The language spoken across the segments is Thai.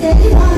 They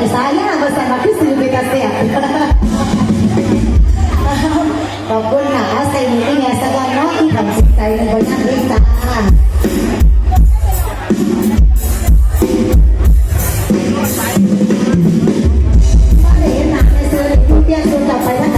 ให้สายยามาสั่นมาคือซื้อไปกนะเสียบขอบคุณหนาใส่ยนูเป็นไงสักวันเนาะที่ทำจิตใจในบริษัทด้วยจ้าไป